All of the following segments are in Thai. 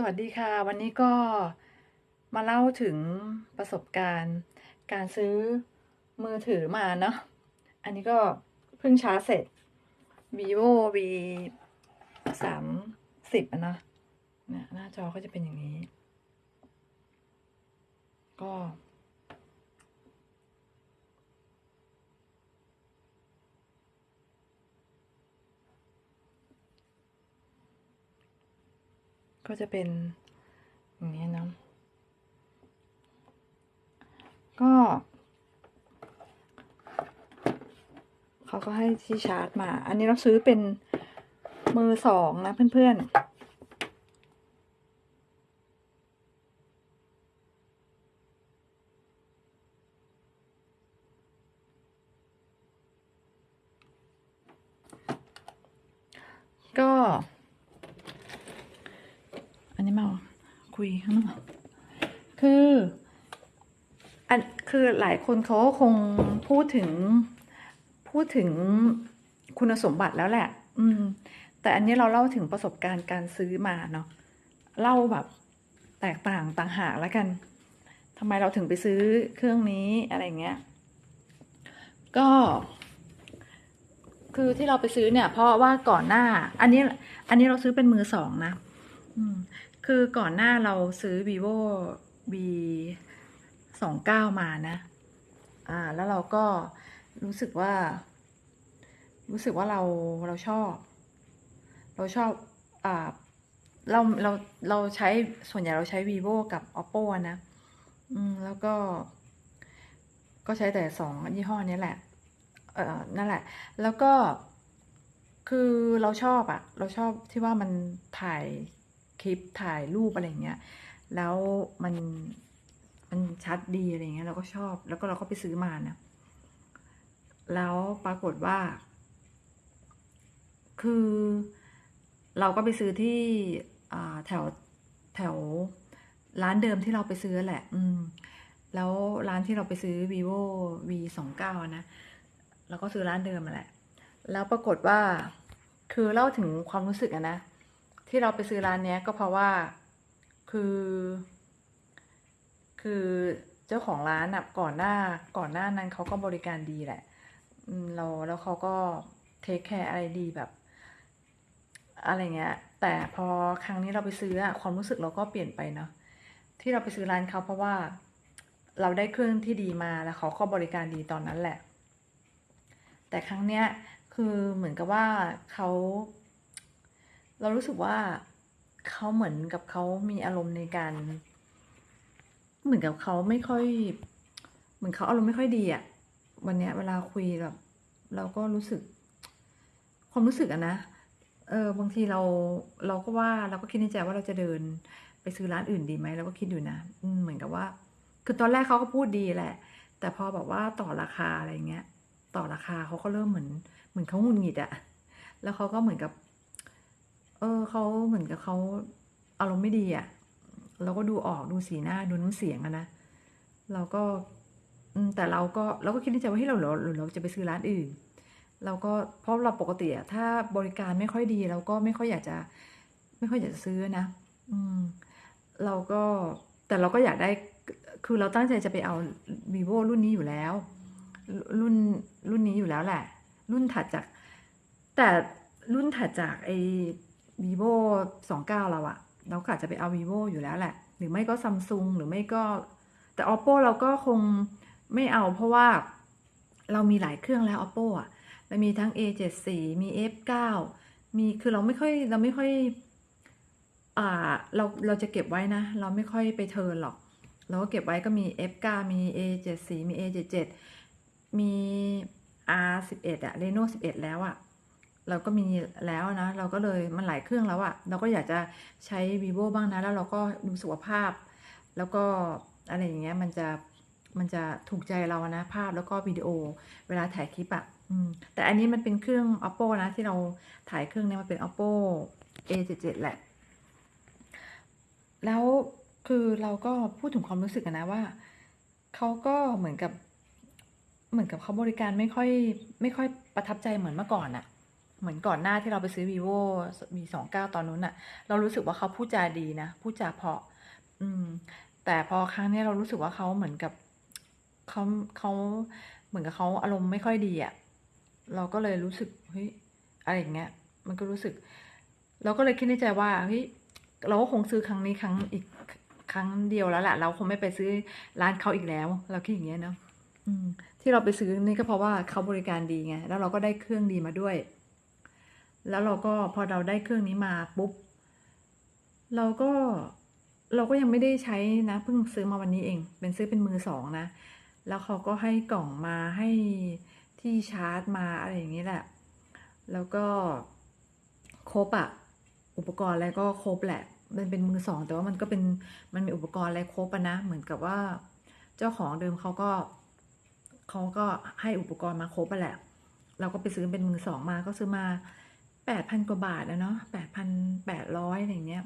สวัสดีค่ะ วันนี้ก็มาเล่าถึงประสบการณ์ การซื้อมือถือมาเนาะอันนี้ก็เพิ่งชาร์จเสร็จ vivo v สามสิบอะเนาะเนี่ยหน้าจอก็จะเป็นอย่างนี้ ก็ ก็จะเป็นอย่างนี้นะก็เขาก็ให้ที่ชาร์จมา อันนี้เราซื้อเป็นมือสองนะเพื่อนๆก็ นี้มาคุยข้างนอกคืออันคือหลายคนเขาคงพูดถึงพูดถึงคุณสมบัติแล้วแหละ อืม แต่อันนี้เราเล่าถึงประสบการณ์การซื้อมาเนาะเล่าแบบแตกต่างต่างหากแล้วกันทำไมเราถึงไปซื้อเครื่องนี้อะไรเงี้ย ก็ คือที่เราไปซื้อเนี่ย เพราะว่าก่อนหน้า อันนี้ อันนี้เราซื้อเป็นมือสองนะอืม คือก่อนหน้าเราซื้อ vivo v สองเก้ามานะ อ่า แล้วเราก็รู้สึกว่า รู้สึกว่าเราเราชอบ เราชอบอ่าเราเราเราใช้ส่วนใหญ่เราใช้ vivo กับ oppo นะ อืม แล้วก็ ก็ใช้แต่สองยี่ห้อนี้แหละ เออนั่นแหละ แล้วก็คือเราชอบอะเราชอบที่ว่ามันถ่าย คลิปถ่ายรูปอะไรเงี้ย แล้วมันมันชัดดีอะไรเงี้ยเราก็ชอบ แล้วก็เราก็ไปซื้อมานะ แล้วปรากฏว่า คือเราก็ไปซื้อที่แถวแถวร้านเดิมที่เราไปซื้อแหละ อืม แล้วร้านที่เราไปซื้อ vivo v สองเก้านะเราก็ซื้อร้านเดิมมาแหละ แล้วปรากฏว่า คือเล่าถึงความรู้สึกอะนะ ที่เราไปซื้อร้านเนี้ยก็เพราะว่าคือ คือเจ้าของร้านอะก่อนหน้าก่อนหน้านั้นเขาก็บริการดีแหละอืมเราแล้วเขาก็เทคแคร์อะไรดีแบบ อะไรเงี้ย แต่พอครั้งนี้เราไปซื้ออะความรู้สึกเราก็เปลี่ยนไปเนาะที่เราไปซื้อร้านเขาเพราะว่าเราได้เครื่องที่ดีมาแล้วเขาก็บริการดีตอนนั้นแหละ แต่ครั้งเนี้ยคือเหมือนกับว่าเขา เรารู้สึกว่าเขาเหมือนกับเขามีอารมณ์ในการ เหมือนกับเขาไม่ค่อย เหมือนเขาอารมณ์ไม่ค่อยดีอะวันเนี้ย เวลาคุยแบบเราก็รู้สึก ความรู้สึกอะนะเออบางทีเราเราก็ว่าเราก็คิดในใจว่าเราจะเดินไปซื้อร้านอื่นดีไหมเราก็คิดอยู่นะอืเหมือนกับว่า คือตอนแรกเขาก็พูดดีแหละ แต่พอแบบว่าต่อราคาอะไรเงี้ย ต่อราคาเขาก็เริ่มเหมือน เหมือนเขาหงุดหงิดอะแล้วเขาก็เหมือนกับ เออเขาเหมือนกับเขาอารมณ์ไม่ดีอะเราก็ดูออกดูสีหน้าดูน้ำเสียงอะนะเราก็แต่เราก็เราก็คิดในใจว่าให้ยเราเราเราจะไปซื้อร้านอื่น เราก็เพราะเราปกติอะถ้าบริการไม่ค่อยดี เราก็ไม่ค่อยอยากจะ ไม่ค่อยอยากจะซื้อนะ อืม เราก็แต่เราก็อยากได้คือเราตั้งใจจะไปเอา vivo รุ่นนี้อยู่แล้ว รุ่นรุ่นนี้อยู่แล้วแหละ รุ่นถัดจาก แต่รุ่นถัดจากไอ vivo สองเก้าเราอะเราก็อาจจะไปเอา vivo อยู่แล้วแหละ หรือไม่ก็ซัมซุงหรือไม่ก็ แต่ oppo เราก็คงไม่เอาเพราะว่าเรามีหลายเครื่องแล้ว oppo อะเรามีทั้ง a เจ็ดสี่มี f เก้ามีคือเราไม่ค่อยเราไม่ค่อยอ่าเราเราจะเก็บไว้นะ เราไม่ค่อยไปเทิร์นหรอก เราก็เก็บไว้ก็มี f เก้ามี a เจ็ดสี่มี a เจ็ดเจ็ดมี r สิบเอ็ดอะ reno สิบเอ็ดแล้วอะ เราก็มีแล้วนะ เราก็เลยมันหลายเครื่องแล้วอะเราก็อยากจะใช้ vivo บ้างนะ แล้วเราก็ดูสุขภาพ แล้วก็อะไรอย่างเงี้ยมันจะมันจะถูกใจเรานะภาพแล้วก็วิดีโอเวลาถ่ายคลิปอะแต่อันนี้มันเป็นเครื่อง oppo นะที่เราถ่ายเครื่องเนี้ยมันเป็น oppo a เจ็ดเจ็ดแหละ แล้วคือเราก็พูดถึงความรู้สึกนะว่าเขาก็เหมือนกับ เหมือนกับเขาบริการไม่ค่อย ไม่ค่อยประทับใจเหมือนเมื่อก่อนอะ เหมือนก่อนหน้าที่เราไปซื้อ vivo v สองเก้าตอนนู้นอะเรารู้สึกว่าเขาพูดจาดีนะพูดจาเพาะ อืม แต่พอครั้งนี้เรารู้สึกว่าเขาเหมือนกับเขาเขาเหมือนกับเขาอารมณ์ไม่ค่อยดีอะเราก็เลยรู้สึกเฮ้ยอะไรอย่างเงี้ย มันก็รู้สึก เราก็เลยคิดในใจว่าเฮ้ยเราก็คงซื้อครั้งนี้ครั้งอีกครั้งเดียวแล้วแหละเราคงไม่ไปซื้อร้านเขาอีกแล้ว เราคิดอย่างเงี้ยเนาะที่เราไปซื้อนี่ก็เพราะว่าเขาบริการดีไงแล้วเราก็ได้เครื่องดีมาด้วย แล้วเราก็พอเราได้เครื่องนี้มาปุ๊บ เราก็เราก็ยังไม่ได้ใช้นะเพิ่งซื้อมาวันนี้เอง เป็นซื้อเป็นมือสองนะ แล้วเขาก็ให้กล่องมาให้ที่ชาร์จมาอะไรอย่างนี้แหละ แล้วก็ครบอะอุปกรณ์อะไรก็ครบแหละ มันเป็นมือสอง แต่ว่ามันก็เป็นมันมีอุปกรณ์อะไรครบอะนะ เหมือนกับว่าเจ้าของเดิมเขาก็เขาก็ให้อุปกรณ์มาครบอะแหละ เราก็ไปซื้อเป็นมือสองมาก็ซื้อมา แปดพันกว่าบาทนะเนาะแปดพันแปดร้อยอะไรเงี้ย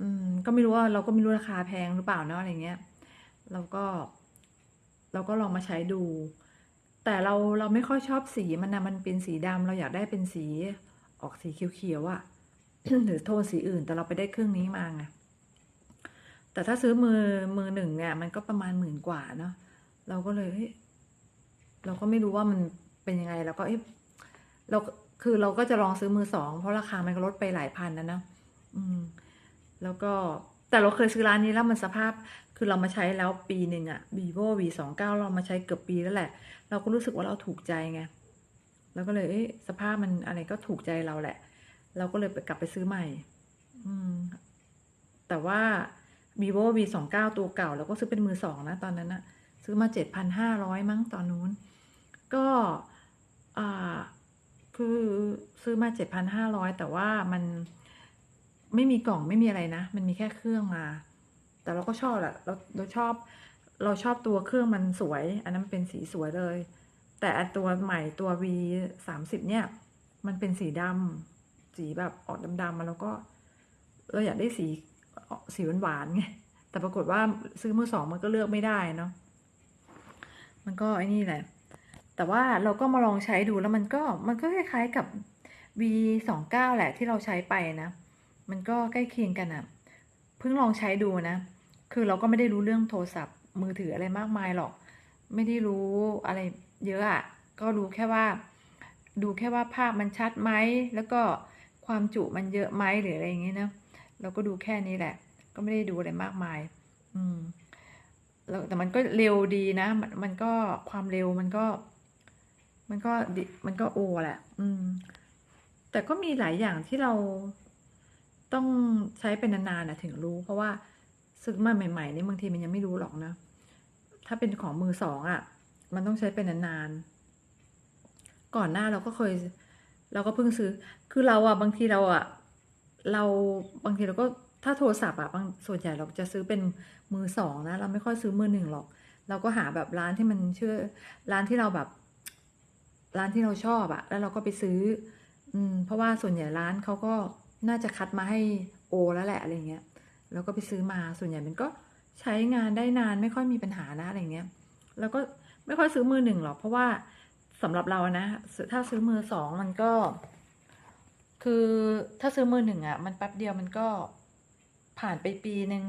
อืม ก็ไม่รู้ว่าเราก็ไม่รู้ราคาแพงหรือเปล่าเนาะอะไรเงี้ย เราก็ เราก็ลองมาใช้ดู แต่เราเราไม่ค่อยชอบสีมันนะมันเป็นสีดำเราอยากได้เป็นสีออกสีเขียวๆอะหรือโทนสีอื่น แต่เราไปได้เครื่องนี้มาไงแต่ถ้าซื้อมือมือหนึ่งเนี่ยมันก็ประมาณหมื่นกว่าเนาะเราก็เลยเฮ้ยเราก็ไม่รู้ว่ามันเป็นยังไงเราก็เอ๊ะเรา คือเราก็จะลองซื้อมือสองเพราะราคามันก็ลดไปหลายพันนะนะอืม แล้วก็แต่เราเคยซื้อร้านนี้แล้วมันสภาพ คือเรามาใช้แล้วปีหนึ่งอะ vivo v สองเก้าเรามาใช้เกือบปีแล้วแหละ เราก็รู้สึกว่าเราถูกใจไงเราก็เลยเอ๊ะสภาพมันอะไรก็ถูกใจเราแหละ เราก็เลยไปกลับไปซื้อใหม่ อืม แต่ว่า vivo v สองเก้าตัวเก่าเราก็ซื้อเป็นมือสองนะตอนนั้นนะซื้อมาเจ็ดพันห้าร้อยมั้งตอนนู้น ก็อ่า คือซื้อมาเจ็ดพันห้าร้อยแต่ว่ามันไม่มีกล่องไม่มีอะไรนะ มันมีแค่เครื่องมา แต่เราก็ชอบแหละเราเราชอบ เราชอบตัวเครื่องมันสวย อันนั้นมันเป็นสีสวยเลย แต่ตัวใหม่ตัว V สามสิบเนี่ย มันเป็นสีดำสีแบบออกดำๆมาแล้วก็ เราอยากได้สีสีหวานๆไงแต่ปรากฏว่าซื้อมือสองมันก็เลือกไม่ได้เนาะมันก็ไอ้นี่แหละ แต่ว่าเราก็มาลองใช้ดูแล้วมันก็มันก็คล้ายๆกับ V สองเก้าแหละที่เราใช้ไปนะ มันก็ใกล้เคียงกันอะเพิ่งลองใช้ดูนะ คือเราก็ไม่ได้รู้เรื่องโทรศัพท์มือถืออะไรมากมายหรอก ไม่ได้รู้อะไรเยอะอะก็รู้แค่ว่า ดูแค่ว่าภาพมันชัดไหม แล้วก็ความจุมันเยอะไหมหรืออะไรอย่างเงี้ยนะ เราก็ดูแค่นี้แหละ ก็ไม่ได้ดูอะไรมากมาย อืมแล้วแต่มันก็เร็วดีนะ มันมันก็ความเร็วมันก็ มันก็มันก็โอแหละ อืม แต่ก็มีหลายอย่างที่เราต้องใช้เป็นนานๆนะถึงรู้ เพราะว่าซื้อมาใหม่ๆนี่บางทีมันยังไม่รู้หรอกนะ ถ้าเป็นของมือสองอะ่ะ มันต้องใช้เป็นนานๆ ก่อนหน้าเราก็เคย เราก็เพิ่งซื้อ คือเราอะบางทีเราอะเราบางทีเราก็ถ้าโทรศัพท์อะบางส่วนใหญ่เราจะซื้อเป็นมือสองนะ เราไม่ค่อยซื้อมือหนึ่งหรอก เราก็หาแบบร้านที่มันเชื่อร้านที่เราแบบ ร้านที่เราชอบอะแล้วเราก็ไปซื้อ อืม เพราะว่าส่วนใหญ่ร้านเขาก็น่าจะคัดมาให้โอ แล้วแหละอะไรเงี้ย แล้วก็ไปซื้อมาส่วนใหญ่มันก็ใช้งานได้นานไม่ค่อยมีปัญหานะอะไรเงี้ย แล้วก็ไม่ค่อยซื้อมือหนึ่งหรอกเพราะว่าสำหรับเรานะ ถ้าซื้อมือสองมันก็ คือถ้าซื้อมือหนึ่งอะมันแป๊บเดียวมันก็ผ่านไปปีหนึ่ง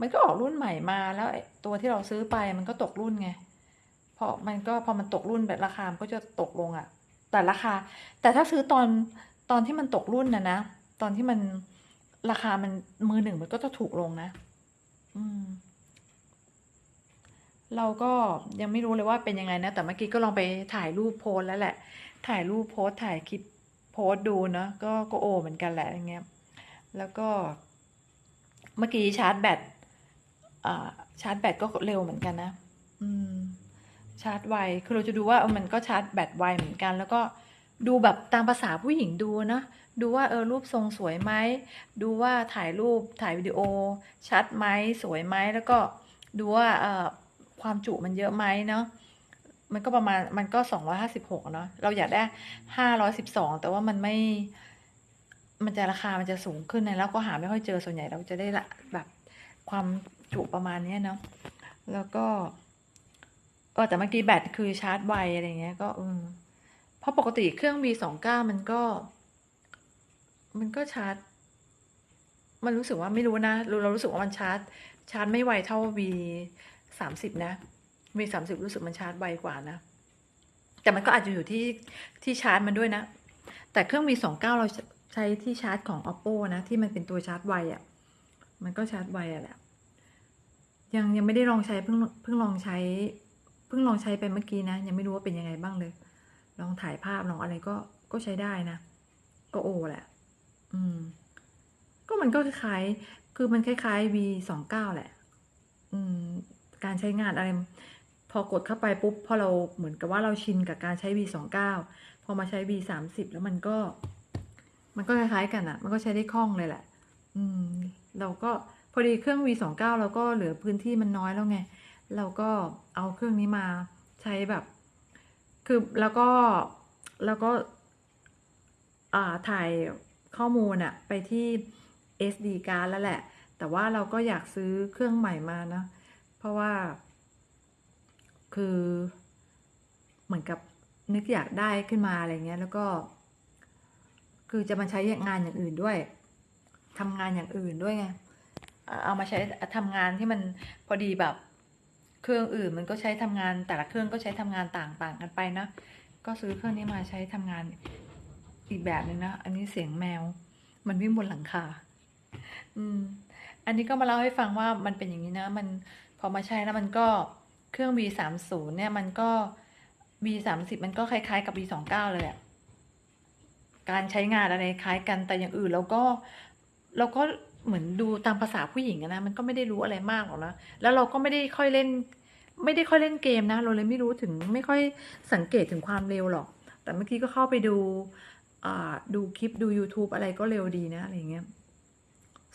มันก็ออกรุ่นใหม่มาแล้วตัวที่เราซื้อไปมันก็ตกรุ่นไง ราะมันก็พอมันตกรุ่นแบบราคามันก็จะตกลงอะแต่ราคา แต่ถ้าซื้อตอนตอนที่มันตกรุ่นนะนะตอนที่มันราคามันมือหนึ่งมันก็จะถูกลงนะ อืม เราก็ยังไม่รู้เลยว่าเป็นยังไงนะ แต่เมื่อกี้ก็ลองไปถ่ายรูปโพสแล้วแหละ ถ่ายรูปโพสถ่ายคลิปโพสดูเนาะก็ก็โอเหมือนกันแหละอย่างเงี้ย แล้วก็ เมื่อกี้ชาร์จแบตอ่าชาร์จแบตก็เร็วเหมือนกันนะ อืม ชาร์จไวคือเราจะดูว่ามันก็ชาร์จแบตไวเหมือนกัน แล้วก็ดูแบบตามภาษาผู้หญิงดูเนาะดูว่าเออรูปทรงสวยไหมดูว่าถ่ายรูปถ่ายวิดีโอ ชัดไหมสวยไหมแล้วก็ดูว่าเออความจุมันเยอะไหมเนาะมันก็ประมาณมันก็สองร้อยห้าสิบหกเนาะเราอยากได้ห้าร้อยสิบสองแต่ว่ามันไม่มันจะราคามันจะสูงขึ้นนะแล้วก็หาไม่ค่อยเจอส่วนใหญ่เราจะได้ละแบบความจุประมาณนี้เนาะแล้วก็ เออแต่เมื่อกี้แบตคือชาร์จไวอะไรเงี้ย ก็เออเพราะปกติเครื่อง V สองเก้ามันก็ มันก็ชาร์จ มันรู้สึกว่าไม่รู้นะเราเรารู้สึกว่ามันชาร์จ ชาร์จไม่ไวเท่า V สามสิบนะ V สามสิบรู้สึกมันชาร์จไวกว่านะ แต่มันก็อาจจะอยู่ที่ที่ชาร์จมันด้วยนะ แต่เครื่อง V สองเก้าเราใช้ที่ชาร์จของ oppo นะ ที่มันเป็นตัวชาร์จไวอะ่ะ มันก็ชาร์จไวอะแหละ ยังยังไม่ได้ลองใช้เพิ่งเพิ่งลองใช้ พิ่งลองใช้ไปเมื่อกี้นะ ยังไม่รู้ว่าเป็นยังไงบ้างเลย ลองถ่ายภาพลองอะไรก็ก็ใช้ได้นะ ก็โอแหละ อืม ก็มันก็คล้ายๆคือมันคล้ายๆ V สองเก้าแหละ อืม การใช้งานอะไร พอกดเข้าไปปุ๊บพอเราเหมือนกับว่าเราชินกับการใช้ V สองเก้าพอมาใช้ V สามสิบแล้วมันก็ มันก็คล้ายๆกันอะ่ะมันก็ใช้ได้คล่องเลยแหละ อืม เราก็พอดีเครื่อง V สองเก้าเราก็เหลือพื้นที่มันน้อยแล้วไง เราก็เอาเครื่องนี้มาใช้แบบ คือแล้วก็แล้วก็อ่าถ่ายข้อมูลอะไปที่ SD card แล้วแหละ แต่ว่าเราก็อยากซื้อเครื่องใหม่มานะ เพราะว่า คือเหมือนกับนึกอยากได้ขึ้นมาอะไรเงี้ย แล้วก็ คือจะมาใช้งานอย่างอื่นด้วยทำงานอย่างอื่นด้วยไง เอามาใช้ทำงานที่มันพอดีแบบ เครื่องอื่นมันก็ใช้ทำงาน แต่ละเครื่องก็ใช้ทำงานต่างต่างกันไปนะ ก็ซื้อเครื่องนี้มาใช้ทำงานอีกแบบหนึ่งนะ อันนี้เสียงแมว มันวิ่งบนหลังคา อืม อันนี้ก็มาเล่าให้ฟังว่ามันเป็นอย่างนี้นะ มันพอมาใช้แล้วมันก็เครื่อง V สามศูนย์เนี่ยมันก็ V สามสิบมันก็คล้ายๆ กับ V สองเก้าเลยอะการใช้งานอะไรคล้ายกันแต่อย่างอื่นเราก็เราก็ เหมือนดูตามภาษาผู้หญิงนะมันก็ไม่ได้รู้อะไรมากหรอกนะแล้วเราก็ไม่ได้ค่อยเล่น ไม่ได้ค่อยเล่นเกมนะ เราเลยไม่รู้ถึงไม่ค่อยสังเกตถึงความเร็วหรอก แต่เมื่อกี้ก็เข้าไปดูดูคลิปดู YouTube อะไรก็เร็วดีนะอะไรเงี้ย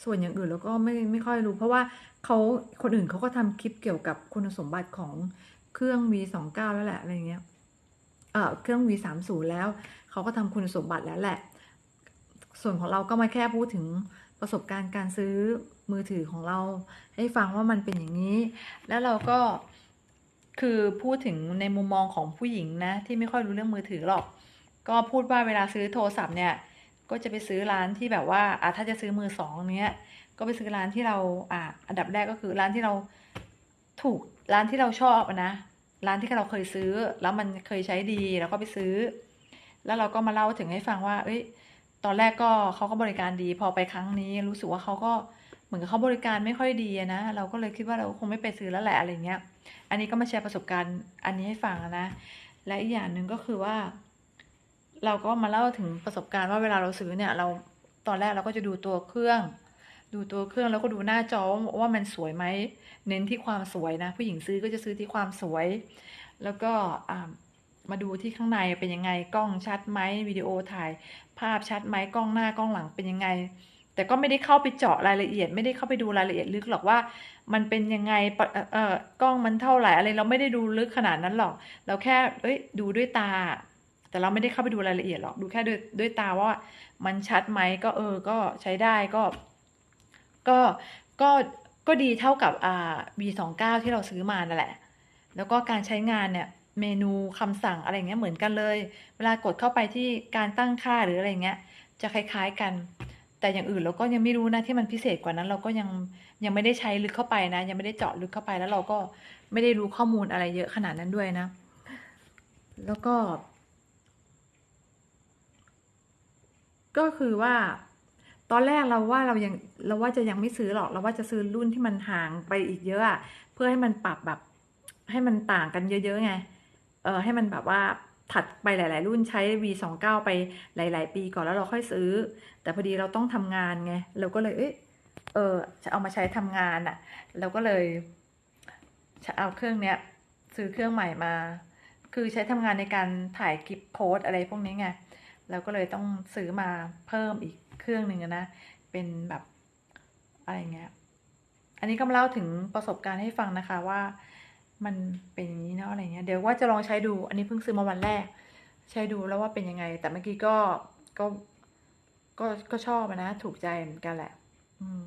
ส่วนอย่างอื่นเราก็ไม่ไม่ค่อยรู้ เพราะว่าเขาคนอื่นเขาก็ทำคลิปเกี่ยวกับคุณสมบัติของเครื่อง V สองเก้าแล้วแหละอะไรเงี้ยเออเครื่อง V สามศูนย์แล้วเขาก็ทำคุณสมบัติแล้วแหละ ส่วนของเราก็มาแค่พูดถึง ประสบการณ์การซื้อมือถือของเรา ให้ฟังว่ามันเป็นอย่างนี้ แล้วเราก็คือพูดถึงในมุมมองของผู้หญิงนะ ที่ไม่ค่อยรู้เรื่องมือถือหรอก ก็พูดว่าเวลาซื้อโทรศัพท์เนี่ย ก็จะไปซื้อร้านที่แบบว่าอะถ้าจะซื้อมือสองเนี้ยก็ไปซื้อร้านที่เราอะอันดับแรกก็คือร้านที่เราถูกร้านที่เราชอบนะร้านที่เราเคยซื้อ แล้วมันเคยใช้ดีเราก็ไปซื้อ แล้วเราก็มาเล่าถึงให้ฟังว่า เอ้ย ตอนแรกก็เขาก็บริการดีพอไปครั้งนี้รู้สึกว่าเขาก็เหมือนกับเขาบริการไม่ค่อยดีนะเราก็เลยคิดว่าเราคงไม่ไปซื้อแล้วแหละอะไรเงี้ย อันนี้ก็มาแชร์ประสบการณ์อันนี้ให้ฟังนะ และอีกอย่างหนึ่งก็คือว่า เราก็มาเล่าถึงประสบการณ์ว่าเวลาเราซื้อเนี่ย เราตอนแรกเราก็จะดูตัวเครื่อง ดูตัวเครื่องแล้วก็ดูหน้าจอว่ามันสวยไหมเน้นที่ความสวยนะ ผู้หญิงซื้อก็จะซื้อที่ความสวย แล้วก็อ่า มาดูที่ข้างในเป็นยังไงกล้องชัดไหมวิดีโอถ่าย ภาพชัดไหมกล้องหน้ากล้องหลังเป็นยังไง แต่ก็ไม่ได้เข้าไปเจาะรายละเอียด ไม่ได้เข้าไปดูรายละเอียดลึกหรอกว่า มันเป็นยังไงเอ่อเอ่อกล้องมันเท่าไหร่อะไรเราไม่ได้ดูลึกขนาดนั้นหรอก เราแค่เอ้ยดูด้วยตา แต่เราไม่ได้เข้าไปดูรายละเอียดหรอกดูแค่ด้วยด้วยตาว่ามันชัดไหมก็เออก็ใช้ได้ก็ ก็ก็ก็ดีเท่ากับอ่า V29 ที่เราซื้อมานั่นแหละ แล้วก็การใช้งานเนี่ย เมนูคำสั่งอะไรเงี้ยเหมือนกันเลย เวลากดเข้าไปที่การตั้งค่าหรืออะไรเงี้ย จะคล้ายๆกัน แต่อย่างอื่นเราก็ยังไม่รู้นะที่มันพิเศษกว่านั้น เราก็ยังยังไม่ได้ใช้ลึกเข้าไปนะ ยังไม่ได้เจาะลึกเข้าไปแล้วเราก็ไม่ได้รู้ข้อมูลอะไรเยอะขนาดนั้นด้วยนะ แล้วก็ ก็คือว่าตอนแรกเราว่าเรายังเราว่าจะยังไม่ซื้อหรอกเราว่าจะซื้อรุ่นที่มันห่างไปอีกเยอะอะเพื่อให้มันปรับแบบให้มันต่างกันเยอะๆไง เออให้มันแบบว่าถัดไปหลาย ๆ รุ่นใช้ V29 ไปหลาย ๆ ปีก่อนแล้วเราค่อยซื้อ แต่พอดีเราต้องทำงานไงเราก็เลยเอ้ยเออจะเอามาใช้ทำงานอะ่ะเราก็เลยจะเอาเครื่องเนี้ยซื้อเครื่องใหม่มา คือใช้ทำงานในการถ่ายคลิปโพสอะไรพวกนี้ไงเราก็เลยต้องซื้อมาเพิ่มอีกเครื่องหนึ่งนะเป็นแบบอะไรเงี้ยอันนี้ก็มาเล่าถึงประสบการณ์ให้ฟังนะคะว่า มันเป็นอย่างนี้เนาะอะไรเงี้ยเดี๋ยวว่าจะลองใช้ดู อันนี้เพิ่งซื้อมาวันแรก ใช้ดูแล้วว่าเป็นยังไง แต่เมื่อกี้ก็ก็ก็ก็ชอบนะ ถูกใจเหมือนกันแหละ อืม